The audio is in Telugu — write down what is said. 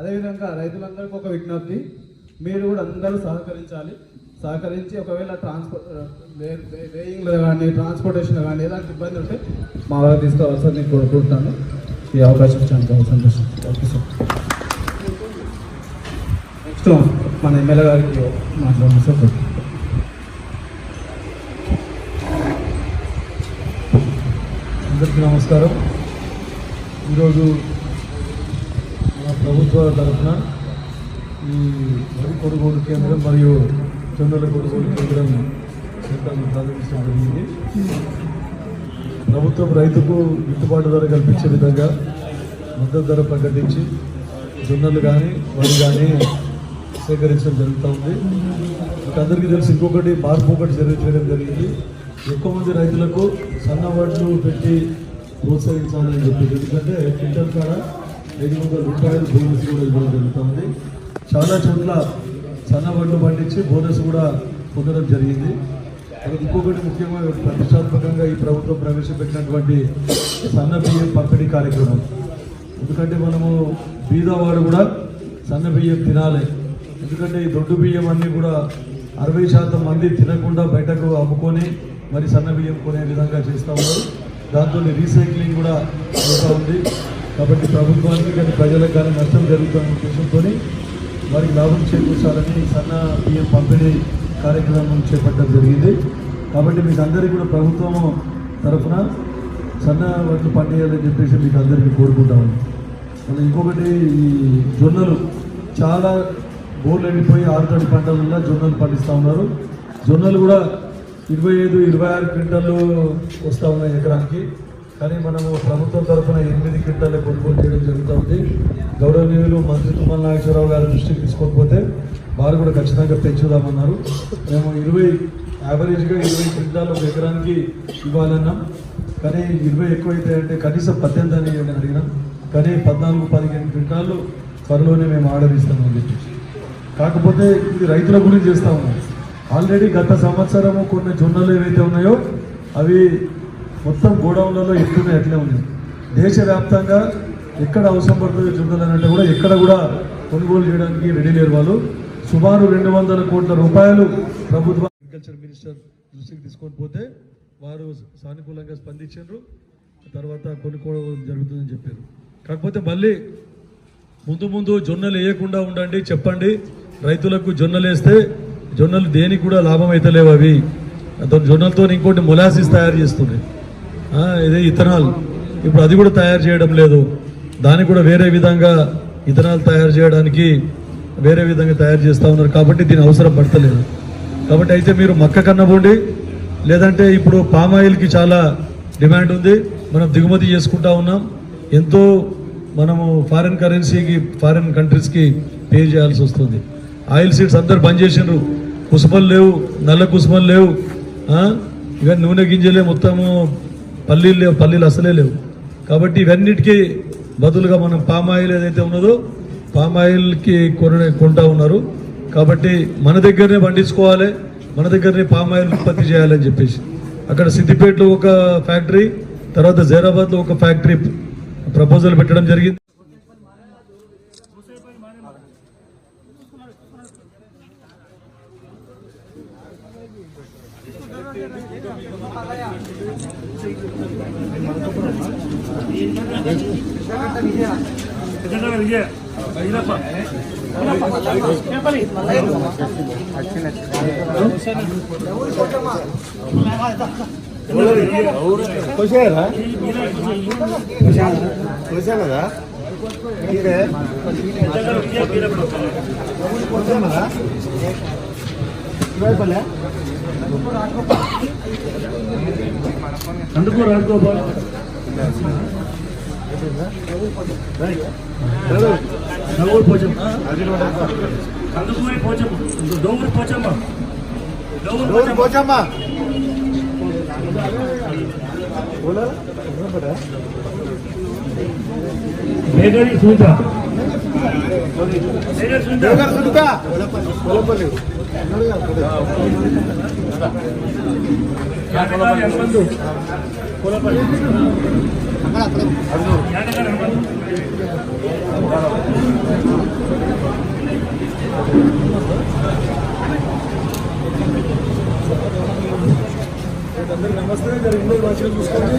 అదేవిధంగా రైతులందరికీ ఒక విజ్ఞప్తి. మీరు కూడా అందరూ సహకరించాలి. సహకరించి ఒకవేళ ట్రాన్స్పోర్ట్ వేయింగ్లో కానీ ట్రాన్స్పోర్టేషన్లో కానీ ఎలాంటి ఇబ్బంది ఉంటే మా వారికి తీసుకోవాల్సింది నేను కోరుకుంటున్నాను ఈ అవకాశం చాలా సంతోషం. ఓకే సార్ నెక్స్ట్ మన ఎమ్మెల్యే గారికి మాట్లాడమని సార్ అందరికీ నమస్కారం. ఈరోజు మన ప్రభుత్వ తరఫున ఈ వరి కొనుగోలు కేంద్రం మరియు జొన్నల కొనుగోలు కేంద్రం సెంటర్ను ప్రారంభించడం జరిగింది. ప్రభుత్వం రైతుకు గిట్టుబాటు ధర కల్పించే విధంగా మద్దతు ధర ప్రకటించి జొన్నలు కానీ వరి కానీ సేకరించడం జరుగుతూ ఉంది. మీకు అందరికీ తెలిసి ఇంకొకటి మార్పు ఒకటి జరి- చేయడం జరిగింది. ఎక్కువ మంది రైతులకు సన్న వడ్లు పెట్టి ప్రోత్సహించాలని చెప్పేసి ఎందుకంటే క్వింటల్ కాడ ఐదు వందల రూపాయలు బోనస్ కూడా ఇవ్వడం జరుగుతుంది. చాలా చోట్ల సన్న వడ్లు పండించి బోనస్ కూడా పొందడం జరిగింది. అది ఇంకొకటి ముఖ్యంగా ప్రతిష్టాత్మకంగా ఈ ప్రభుత్వం ప్రవేశపెట్టినటువంటి సన్న బియ్యం పంపిణీ కార్యక్రమం. ఎందుకంటే మనము బీదవాడు కూడా సన్న బియ్యం తినాలి. ఎందుకంటే ఈ దొడ్డు బియ్యం అన్నీ కూడా అరవై శాతం మంది తినకుండా బయటకు అమ్ముకొని మరి సన్న బియ్యం కొనే విధంగా చేస్తూ ఉన్నారు. దాంతో రీసైక్లింగ్ కూడా అవుతూ ఉంది. కాబట్టి ప్రభుత్వానికి కానీ ప్రజలకు కానీ నష్టం జరుగుతున్న ఉద్దేశంతో వారికి లాభం చేకూర్చాలని సన్న బియ్యం పంపిణీ కార్యక్రమం చేపట్టడం జరిగింది. కాబట్టి మీకు అందరికీ కూడా ప్రభుత్వం తరఫున సన్న వడ్లు పండియాలని చెప్పేసి మీకు అందరికీ కోరుకుంటామని మళ్ళీ ఇంకొకటి ఈ జొన్నలు చాలా బోర్లు ఎండిపోయి ఆరుతడి వల్ల జొన్నలు పండిస్తూ ఉన్నారు. జొన్నలు కూడా ఇరవై ఐదు ఇరవై ఆరు క్వింటాలు వస్తూ ఉన్నాయి ఎకరానికి. కానీ మనము ప్రభుత్వం తరఫున ఎనిమిది క్వింటాలే కొనుగోలు చేయడం జరుగుతుంది. గౌరవనీయులు మంత్రి తుమ్మల నాగేశ్వరరావు గారి దృష్టికి తీసుకోకపోతే వారు కూడా ఖచ్చితంగా పెంచుదామన్నారు మేము ఇరవై యావరేజ్గా ఇరవై క్వింటాలు ఒక ఎకరానికి ఇవ్వాలన్నాం. కానీ ఇరవై ఎక్కువైతే అంటే కనీసం పద్దెనిమిది అని నేను అడిగినాం. కానీ పద్నాలుగు పదిహేను క్వింటాలు త్వరలోనే మేము ఆర్డర్ ఇస్తామని చెప్పి. కాకపోతే ఇది రైతుల గురించి చేస్తా ఉన్నాం ఆల్రెడీ గత సంవత్సరము కొన్ని జొన్నలు ఏవైతే ఉన్నాయో అవి మొత్తం గోడౌన్లలో ఎక్కువనే అట్లే ఉంది. దేశవ్యాప్తంగా ఎక్కడ అవసరం పడుతుంది జొన్నలు అంటే కూడా ఎక్కడ కూడా కొనుగోలు చేయడానికి రెడీ లేరు వాళ్ళు. సుమారు రెండు వందల కోట్ల రూపాయలు ప్రభుత్వ అగ్రికల్చర్ మినిస్టర్ దృష్టికి తీసుకొని పోతే వారు సానుకూలంగా స్పందించారు. తర్వాత కొనుక్కోవడం జరుగుతుందని చెప్పారు. కాకపోతే మళ్ళీ ముందు ముందు జొన్నలు వేయకుండా ఉండండి చెప్పండి. రైతులకు జొన్నలు వేస్తే జొన్నలు దేనికి కూడా లాభం అయితే లేవు అవి. దాని జొన్నలతో ఇంకోటి మొలాసిస్ తయారు చేస్తున్నాయి ఇదే ఇథనాల్. ఇప్పుడు అది కూడా తయారు చేయడం లేదు. దాన్ని కూడా వేరే విధంగా ఇథనాల్ తయారు చేయడానికి వేరే విధంగా తయారు చేస్తూ ఉన్నారు. కాబట్టి దీని అవసరం పడతలేదు. కాబట్టి అయితే మీరు మక్క కన్నబోండి లేదంటే ఇప్పుడు పామ్ ఆయిల్కి చాలా డిమాండ్ ఉంది. మనం దిగుమతి చేసుకుంటా ఉన్నాం. ఎంతో మనము ఫారిన్ కరెన్సీకి ఫారిన్ కంట్రీస్కి పే చేయాల్సి వస్తుంది. ఆయిల్ సీడ్స్ అందరు బంద్ చేసిండ్రు. కుసుమలు లేవు. నల్ల కుసుమలు లేవు. ఇక నూనె గింజలే మొత్తము పల్లీలు లేవు పల్లీలు అసలే లేవు. కాబట్టి ఇవన్నిటికీ బదులుగా మనం పామాయిల్ ఏదైతే ఉన్నదో పామ్ ఆయిల్కి కొన కొంటా ఉన్నారు. కాబట్టి మన దగ్గరనే పండించుకోవాలి మన దగ్గరనే పామ్ ఆయిల్ ఉత్పత్తి చేయాలని చెప్పేసి. అక్కడ సిద్దిపేటలో ఒక ఫ్యాక్టరీ తర్వాత జైరాబాద్లో ఒక ఫ్యాక్టరీ ప్రపోజల్ పెట్టడం జరిగింది. విజయ వచ్చారా వచ్చా కదా ఇదే వచ్చా కదా అందుకో రాజగోపాల్. డోగురు పోచమ్మ. కందుకూరి పోచమ్మ. డోగురు పోచమ్మ. డోగురు పోచమ్మ. మేఘడి సూత మేఘడి సూత నమస్తే గారు ఇంగ్లీష్ భాషలో చూసుకోండి